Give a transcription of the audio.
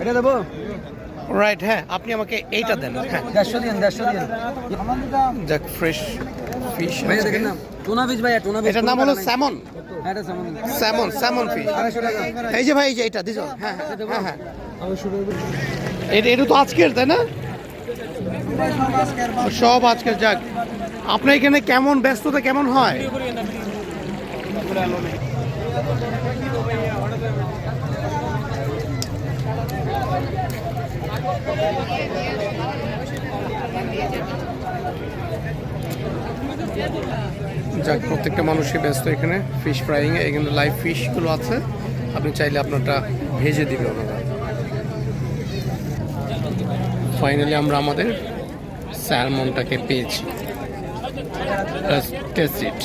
এটা দেবো। রাইট হ্যাঁ আপনি আমাকে এইটা দেন হ্যাঁ। দেড়শো দিন দেড়শো দিন। যাক ফ্রেশ ফিশ দেখেন টোনা ফিশ ভাইয়া টোনা ফিশ এটার নাম হলো স্যামন হ্যাঁ স্যামন স্যামন ফিশ এই যে ভাই এই যে এটা দিছ? হ্যাঁ হ্যাঁ হ্যাঁ এটা এটা তো আজকের তাই না? সব আজকের যাক। আপনার এখানে কেমন ব্যস্ততা কেমন হয়? যাক, প্রত্যেকটা মানুষই ব্যস্ত এখানে। ফিশ ফ্রাইং এ, এখানে লাইভ ফিশগুলো আছে। আপনি চাইলে আপনারটা ভেজে দিবে ওনারা। ফাইনালি আমরা আমাদের স্যালমনটাকে পেয়েছি। টেস্ট ইট